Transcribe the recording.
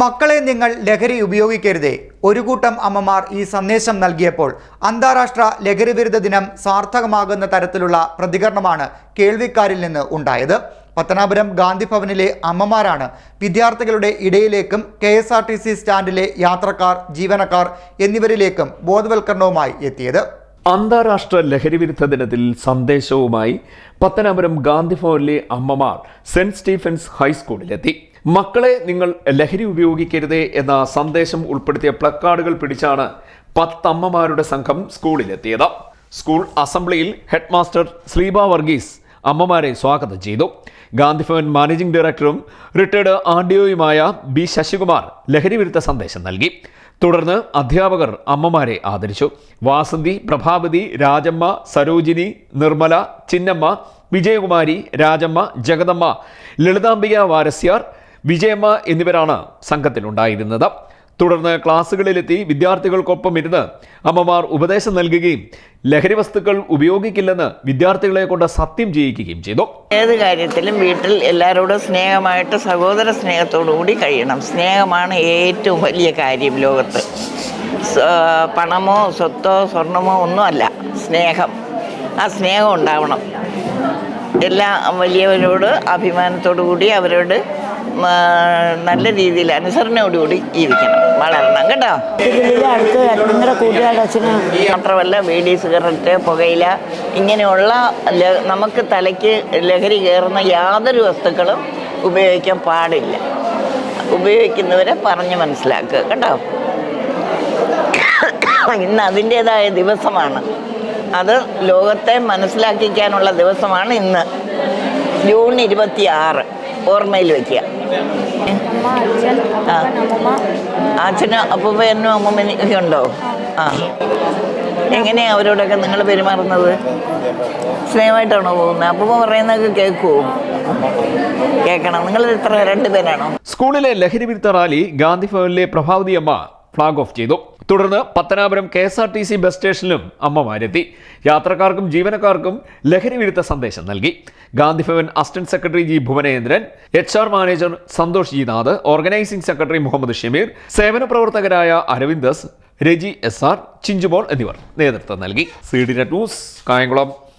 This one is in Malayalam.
മക്കളെ നിങ്ങൾ ലഹരി ഉപയോഗിക്കരുതേ. ഒരു കൂട്ടം അമ്മമാർ ഈ സന്ദേശം നൽകിയപ്പോൾ അന്താരാഷ്ട്ര ലഹരി വിരുദ്ധ ദിനം സാർത്ഥകമാകുന്ന തരത്തിലുള്ള പ്രതികരണമാണ് കേൾവിക്കാരിൽ നിന്ന് ഉണ്ടായത്. പത്തനാപുരം ഗാന്ധി ഭവനിലെ അമ്മമാരാണ് വിദ്യാർത്ഥികളുടെ ഇടയിലേക്കും K S R T C സ്റ്റാൻഡിലെ യാത്രക്കാർ ജീവനക്കാർ എന്നിവരിലേക്കും ബോധവൽക്കരണവുമായി എത്തിയത്. അന്താരാഷ്ട്ര ലഹരി വിരുദ്ധ ദിനത്തിൽ സന്ദേശവുമായി പത്തനാപുരം ഗാന്ധി ഭവനിലെ അമ്മമാർ സെന്റ് സ്റ്റീഫൻസ് ഹൈസ്കൂളിലെത്തി. മക്കളെ നിങ്ങൾ ലഹരി ഉപയോഗിക്കരുതേ എന്ന സന്ദേശം ഉൾപ്പെടുത്തിയ പ്ലക്കാർഡുകൾ പിടിച്ചാണ് പത്തമ്മമാരുടെ സംഘം സ്കൂളിലെത്തിയത്. സ്കൂൾ അസംബ്ലിയിൽ ഹെഡ് മാസ്റ്റർ സ്ലീബ വർഗീസ് അമ്മമാരെ സ്വാഗതം ചെയ്തു. ഗാന്ധിഭവൻ മാനേജിംഗ് ഡയറക്ടറും റിട്ടയർഡ് ആർ ഡി ഒയുമായ ബി ശശികുമാർ ലഹരി വിരുദ്ധ സന്ദേശം നൽകി. തുടർന്ന് അധ്യാപകർ അമ്മമാരെ ആദരിച്ചു. വാസന്തി പ്രഭാവതി രാജമ്മ സരോജിനി നിർമ്മല ചിന്നമ്മ വിജയകുമാരി രാജമ്മ ജഗദമ്മ ലളിതാംബിക വാരസ്യാർ വിജയമ്മ എന്നിവരാണ് സംഘത്തിലുണ്ടായിരുന്നത്. തുടർന്ന് ക്ലാസ്സുകളിലെത്തി വിദ്യാർത്ഥികൾക്കൊപ്പം ഇരുന്ന് അമ്മമാർ ഉപദേശം നൽകുകയും ലഹരി വസ്തുക്കൾ ഉപയോഗിക്കില്ലെന്ന് വിദ്യാർത്ഥികളെ കൊണ്ട് സത്യം ചെയ്യിക്കുകയും ചെയ്തു. ഏത് കാര്യത്തിലും വീട്ടിൽ എല്ലാവരോടും സ്നേഹമായിട്ട് സഹോദര സ്നേഹത്തോടുകൂടി കഴിയണം. സ്നേഹമാണ് ഏറ്റവും വലിയ കാര്യം ലോകത്ത്. പണമോ സ്വത്തോ സ്വർണമോ ഒന്നുമല്ല. സ്നേഹം. ആ സ്നേഹം ഉണ്ടാവണം. എല്ലാ വലിയവരോട് അഭിമാനത്തോടു കൂടി അവരോട് നല്ല രീതിയിൽ അനുസരണയോടുകൂടി ജീവിക്കണം. വളരണം കേട്ടോ. നിങ്ങളുടെ കൂട്ടുകാരുടെ അച്ഛന് മാത്രമല്ല ബീഡി സിഗരറ്റ് പുകയില ഇങ്ങനെയുള്ള നമുക്ക് തലയ്ക്ക് ലഹരി കയറുന്ന യാതൊരു വസ്തുക്കളും ഉപയോഗിക്കാൻ പാടില്ല. ഉപയോഗിക്കുന്നവരെ പറഞ്ഞ് മനസ്സിലാക്കുക കേട്ടോ. ഇന്ന് അതിന്റേതായ ദിവസമാണ്. അത് ലോകത്തെ മനസ്സിലാക്കിക്കാനുള്ള ദിവസമാണ് ഇന്ന്. ജൂൺ ഇരുപത്തി ആറ് ഓർമ്മയിൽ വയ്ക്കുക അച്ഛനും അപ്പൂപ്പനും അമ്മൂമ്മനും ഉണ്ടോ? ആ. എങ്ങനെയാ അവരോടൊക്കെ നിങ്ങൾ പെരുമാറുന്നത്? സ്നേഹമായിട്ടാണോ പോകുന്നത്? അപ്പൂപ്പ പറയുന്നതൊക്കെ കേൾക്കുമോ കേൾക്കണം. നിങ്ങൾ ഇത്ര രണ്ടുപേരാണോ സ്കൂളിലെ ലഹരി വിരുദ്ധ റാലി ഗാന്ധി ഭവനിലെ പ്രഭാവതി അമ്മ ഫ്ലാഗ് ഓഫ് ചെയ്തു. തുടർന്ന് Pathanapuram K S R T C bus സ്റ്റേഷനിലും അമ്മമാരെത്തി യാത്രക്കാർക്കും ജീവനക്കാർക്കും ലഹരി വിരുദ്ധ സന്ദേശം നൽകി. Gandhibhavan assistant secretary G Bhuvanendran H R manager Santhosh G Nath organising secretary Muhammad Shameer സേവന പ്രവർത്തകരായ അരവിന്ദസ് രജി എസ് ആർ ചിഞ്ചുമോൾ എന്നിവർ നേതൃത്വം നൽകി. C D net news Kayamkulam.